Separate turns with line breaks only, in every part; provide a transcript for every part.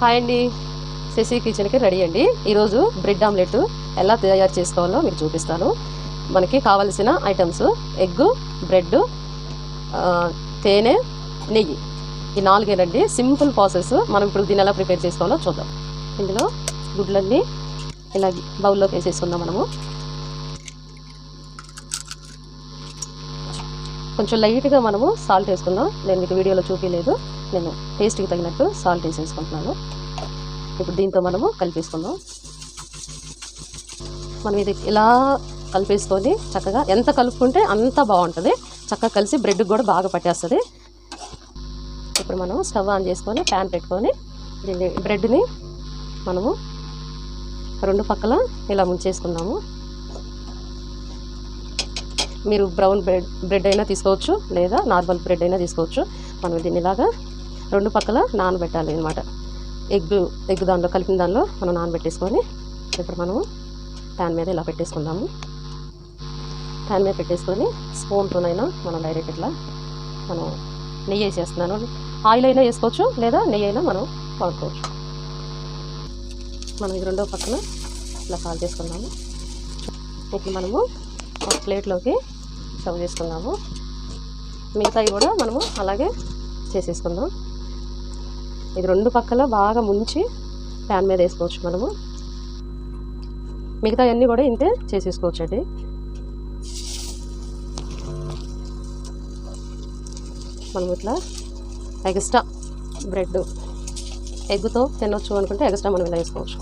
Hi అండి. శశి కిచెన్కి ready అండి. ఈరోజు బ్రెడ్ ఆమ్లెట్ ఎలా తయారు చేసుకోవాలో మీకు చూపిస్తాను. మనకి కావలసిన ఐటమ్స్ ఎగ్ బ్రెడ్ తేనె నెయ్యి. ఈ నాలుగేనండి. సింపుల్ ప్రాసెస్ మనం ఇప్పుడు దీన్ని ఎలా ప్రిపేర్ చేసుకోవాలో చూద్దాం. ఇందులో గుడ్లన్నీ ఇలా బౌల్లోకి వేసేసుకుందాం మనము. కొంచెం లైట్గా మనము సాల్ట్ వేసుకుందాం. నేను మీకు వీడియోలో చూపించలేదు నేను టేస్ట్కి తగినట్టు సాల్ట్ వేసేసుకుంటున్నాను. ఇప్పుడు దీంతో మనము కలిపేసుకుందాం. మనం ఇది ఇలా కలిపేసుకొని చక్కగా ఎంత కలుపుకుంటే అంత బాగుంటుంది. చక్కగా కలిసి బ్రెడ్కి కూడా బాగా పట్టేస్తుంది. ఇప్పుడు మనం స్టవ్ ఆన్ చేసుకొని ప్యాన్ పెట్టుకొని దీన్ని బ్రెడ్ని మనము రెండు పక్కల ఇలా ముంచేసుకుందాము. మీరు బ్రౌన్ బ్రెడ్ బ్రెడ్ అయినా తీసుకోవచ్చు లేదా నార్మల్ బ్రెడ్ అయినా తీసుకోవచ్చు. మనం దీన్ని ఇలాగా రెండు పక్కల నానబెట్టాలి అనమాట ఎగ్ ఎగ్ దానిలో కలిపిన దానిలో మనం నానబెట్టేసుకొని ఇప్పుడు మనము ప్యాన్ మీద ఇలా పెట్టేసుకుందాము. ప్యాన్ మీద పెట్టేసుకొని స్పూన్తోనైనా మనం డైరెక్ట్ ఇట్లా మనం నెయ్యి వేసేస్తున్నాను. ఆయిల్ అయినా వేసుకోవచ్చు లేదా నెయ్యి అయినా మనం వాడుకోవచ్చు మనం ఇది రెండో పక్కన ఇలా కాల్ చేసుకున్నాము ఇప్పుడు మనము ఒక ప్లేట్లోకి సర్వ్ చేసుకుందాము మిగతావి కూడా మనము అలాగే చేసేసుకుందాం. ఇది రెండు పక్కల బాగా ముంచి ప్యాన్ మీద వేసుకోవచ్చు మనము. మిగతా అన్నీ కూడా ఇంతే చేసేసుకోవచ్చు అండి మనం ఇట్లా ఎక్స్ట్రా బ్రెడ్ ఎగ్గుతో తినొచ్చు అనుకుంటే ఎగస్ట్రా మనం ఇలా వేసుకోవచ్చు.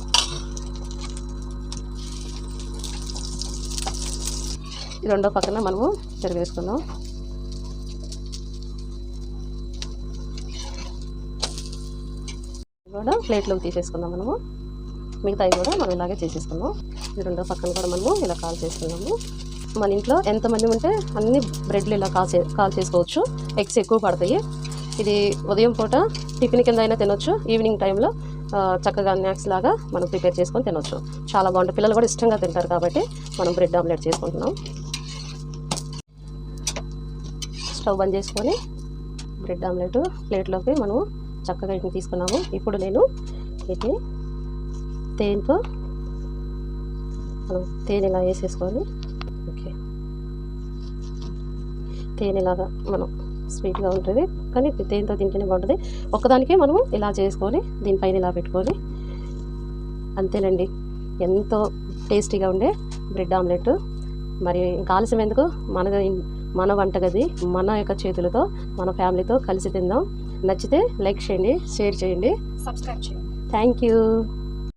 ఈ రెండో పక్కన మనము తిరిగేసుకుందాం కూడా ప్లేట్లోకి తీసేసుకుందాం మనము. మిగతాయి కూడా మనం ఇలాగే చేసేసుకుందాం. ఈ రెండో పక్కన కూడా మనము ఇలా కాల్ చేసుకున్నాము మన ఇంట్లో ఎంతమంది ఉంటే అన్ని బ్రెడ్లు ఇలా కాల్ చే కాల్ చేసుకోవచ్చు. ఎగ్స్ ఎక్కువ పడతాయి. ఇది ఉదయం పూట టిఫిన్ కింద అయినా తినొచ్చు. ఈవినింగ్ టైంలో చక్కగా స్నాక్స్ లాగా మనం ప్రిపేర్ చేసుకొని తినొచ్చు. చాలా బాగుంటుంది పిల్లలు కూడా ఇష్టంగా తింటారు కాబట్టి మనం బ్రెడ్ ఆమ్లెట్ చేసుకుంటున్నాం. స్టవ్ బంద్ చేసుకొని బ్రెడ్ ఆమ్లెట్ ప్లేట్లోకి మనం చక్కగా వీటిని తీసుకున్నాము. ఇప్పుడు నేను వీటిని తేనెతో మనం తేనె ఇలా వేసేసుకొని ఓకే. తేనెలాగా మనం స్వీట్గా ఉంటుంది కానీ తేనెతో తింటేనే బాగుంటుంది. ఒక్కదానికే మనము ఇలా చేసుకొని దీనిపైన ఇలా పెట్టుకొని అంతేనండి. ఎంతో టేస్టీగా ఉండే బ్రెడ్ ఆమ్లెట్. మరి ఇంకా ఆలస్యం ఎందుకు? మన మన వంటగది మన యొక్క చేతులతో మన ఫ్యామిలీతో కలిసి తిందాం. నచ్చితే లైక్ చేయండి షేర్ చేయండి.
సబ్స్క్రైబ్ చేయండి.
Thank you